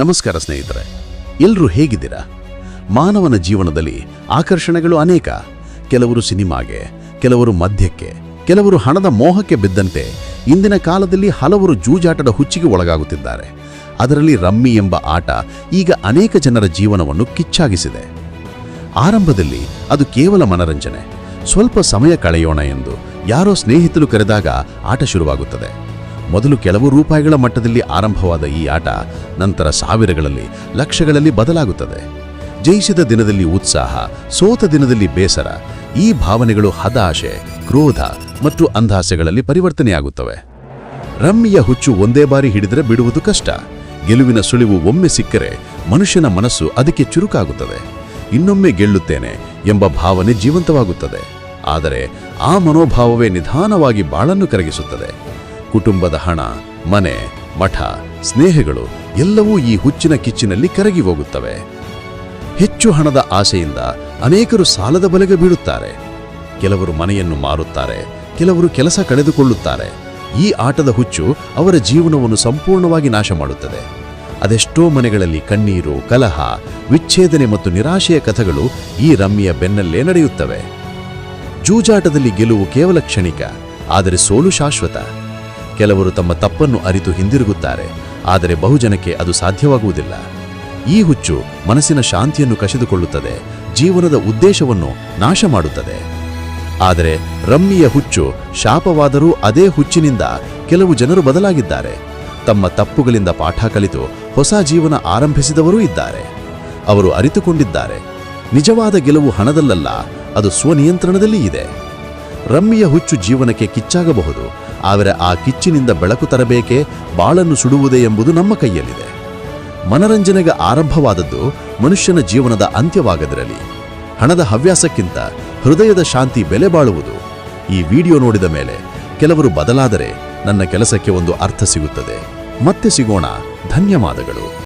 ನಮಸ್ಕಾರ ಸ್ನೇಹಿತರೆ ಎಲ್ಲರೂ ಹೇಗಿದ್ದೀರಾ? ಮಾನವನ ಜೀವನದಲ್ಲಿ ಆಕರ್ಷಣೆಗಳು ಅನೇಕ. ಕೆಲವರು ಸಿನಿಮಾಗೆ, ಕೆಲವರು ಮದ್ಯಕ್ಕೆ, ಕೆಲವರು ಹಣದ ಮೋಹಕ್ಕೆ ಬಿದ್ದಂತೆ ಇಂದಿನ ಕಾಲದಲ್ಲಿ ಹಲವರು ಜೂಜಾಟದ ಹುಚ್ಚಿಗೆ ಒಳಗಾಗುತ್ತಿದ್ದಾರೆ. ಅದರಲ್ಲಿ ರಮ್ಮಿ ಎಂಬ ಆಟ ಈಗ ಅನೇಕ ಜನರ ಜೀವನವನ್ನು ಕಿಚ್ಚಾಗಿಸಿದೆ. ಆರಂಭದಲ್ಲಿ ಅದು ಕೇವಲ ಮನರಂಜನೆ, ಸ್ವಲ್ಪ ಸಮಯ ಕಳೆಯೋಣ ಎಂದು ಯಾರೋ ಸ್ನೇಹಿತರು ಕರೆದಾಗ ಆಟ ಶುರುವಾಗುತ್ತದೆ. ಮೊದಲು ಕೆಲವು ರೂಪಾಯಿಗಳ ಮಟ್ಟದಲ್ಲಿ ಆರಂಭವಾದ ಈ ಆಟ ನಂತರ ಸಾವಿರಗಳಲ್ಲಿ, ಲಕ್ಷಗಳಲ್ಲಿ ಬದಲಾಗುತ್ತದೆ. ಜಯಿಸಿದ ದಿನದಲ್ಲಿ ಉತ್ಸಾಹ, ಸೋತ ದಿನದಲ್ಲಿ ಬೇಸರ, ಈ ಭಾವನೆಗಳು ಹದಾಶೆ ಕ್ರೋಧ ಮತ್ತು ಅಂಧಾಸೆಗಳಲ್ಲಿ ಪರಿವರ್ತನೆಯಾಗುತ್ತವೆ. ರಮ್ಮಿಯ ಹುಚ್ಚು ಒಂದೇ ಬಾರಿ ಹಿಡಿದರೆ ಬಿಡುವುದು ಕಷ್ಟ. ಗೆಲುವಿನ ಸುಳಿವು ಒಮ್ಮೆ ಸಿಕ್ಕರೆ ಮನುಷ್ಯನ ಮನಸ್ಸು ಅದಕ್ಕೆ ಚುರುಕಾಗುತ್ತದೆ. ಇನ್ನೊಮ್ಮೆ ಗೆಲ್ಲುತ್ತೇನೆ ಎಂಬ ಭಾವನೆ ಜೀವಂತವಾಗುತ್ತದೆ. ಆದರೆ ಆ ಮನೋಭಾವವೇ ನಿಧಾನವಾಗಿ ಬಾಳನ್ನು ಕರಗಿಸುತ್ತದೆ. ಕುಟುಂಬದ ಹಣ, ಮನೆ, ಮಠ, ಸ್ನೇಹಗಳು ಎಲ್ಲವೂ ಈ ಹುಚ್ಚಿನ ಕಿಚ್ಚಿನಲ್ಲಿ ಕರಗಿ ಹೋಗುತ್ತವೆ. ಹೆಚ್ಚು ಹಣದ ಆಸೆಯಿಂದ ಅನೇಕರು ಸಾಲದ ಬಲೆಗೆ ಬೀಳುತ್ತಾರೆ. ಕೆಲವರು ಮನೆಯನ್ನು ಮಾರುತ್ತಾರೆ, ಕೆಲವರು ಕೆಲಸ ಕಳೆದುಕೊಳ್ಳುತ್ತಾರೆ. ಈ ಆಟದ ಹುಚ್ಚು ಅವರ ಜೀವನವನ್ನು ಸಂಪೂರ್ಣವಾಗಿ ನಾಶ ಮಾಡುತ್ತದೆ. ಅದೆಷ್ಟೋ ಮನೆಗಳಲ್ಲಿ ಕಣ್ಣೀರು, ಕಲಹ, ವಿಚ್ಛೇದನೆ ಮತ್ತು ನಿರಾಶೆಯ ಕಥೆಗಳು ಈ ರಮ್ಮಿಯ ಬೆನ್ನಲ್ಲೇ ನಡೆಯುತ್ತವೆ. ಜೂಜಾಟದಲ್ಲಿ ಗೆಲುವು ಕೇವಲ ಕ್ಷಣಿಕ, ಆದರೆ ಸೋಲು ಶಾಶ್ವತ. ಕೆಲವರು ತಮ್ಮ ತಪ್ಪನ್ನು ಅರಿತು ಹಿಂದಿರುಗುತ್ತಾರೆ, ಆದರೆ ಬಹುಜನಕ್ಕೆ ಅದು ಸಾಧ್ಯವಾಗುವುದಿಲ್ಲ. ಈ ಹುಚ್ಚು ಮನಸ್ಸಿನ ಶಾಂತಿಯನ್ನು ಕಸಿದುಕೊಳ್ಳುತ್ತದೆ, ಜೀವನದ ಉದ್ದೇಶವನ್ನು ನಾಶ ಮಾಡುತ್ತದೆ ಆದರೆ ರಮ್ಮಿಯ ಹುಚ್ಚು ಶಾಪವಾದರೂ ಅದೇ ಹುಚ್ಚಿನಿಂದ ಕೆಲವು ಜನರು ಬದಲಾಗಿದ್ದಾರೆ. ತಮ್ಮ ತಪ್ಪುಗಳಿಂದ ಪಾಠ ಕಲಿತು ಹೊಸ ಜೀವನ ಆರಂಭಿಸಿದವರೂ ಇದ್ದಾರೆ. ಅವರು ಅರಿತುಕೊಂಡಿದ್ದಾರೆ. ನಿಜವಾದ ಗೆಲುವು ಹಣದಲ್ಲಲ್ಲ, ಅದು ಸ್ವನಿಯಂತ್ರಣದಲ್ಲಿ ಇದೆ. ರಮ್ಮಿಯ ಹುಚ್ಚು ಜೀವನಕ್ಕೆ ಕಿಚ್ಚಾಗಬಹುದು, ಆದರೆ ಆ ಕಿಚ್ಚಿನಿಂದ ಬೆಳಕು ತರಬೇಕೇ ಬಾಳನ್ನು ಸುಡುವುದೇ ಎಂಬುದು ನಮ್ಮ ಕೈಯಲ್ಲಿದೆ. ಮನರಂಜನೆಗೆ ಆರಂಭವಾದದ್ದು ಮನುಷ್ಯನ ಜೀವನದ ಅಂತ್ಯವಾಗದಿರಲಿ. ಹಣದ ಹವ್ಯಾಸಕ್ಕಿಂತ ಹೃದಯದ ಶಾಂತಿ ಬೆಲೆ ಬಾಳುವುದು. ಈ ವಿಡಿಯೋ ನೋಡಿದ ಮೇಲೆ ಕೆಲವರು ಬದಲಾದರೆ ನನ್ನ ಕೆಲಸಕ್ಕೆ ಒಂದು ಅರ್ಥ ಸಿಗುತ್ತದೆ. ಮತ್ತೆ ಸಿಗೋಣ. ಧನ್ಯವಾದಗಳು.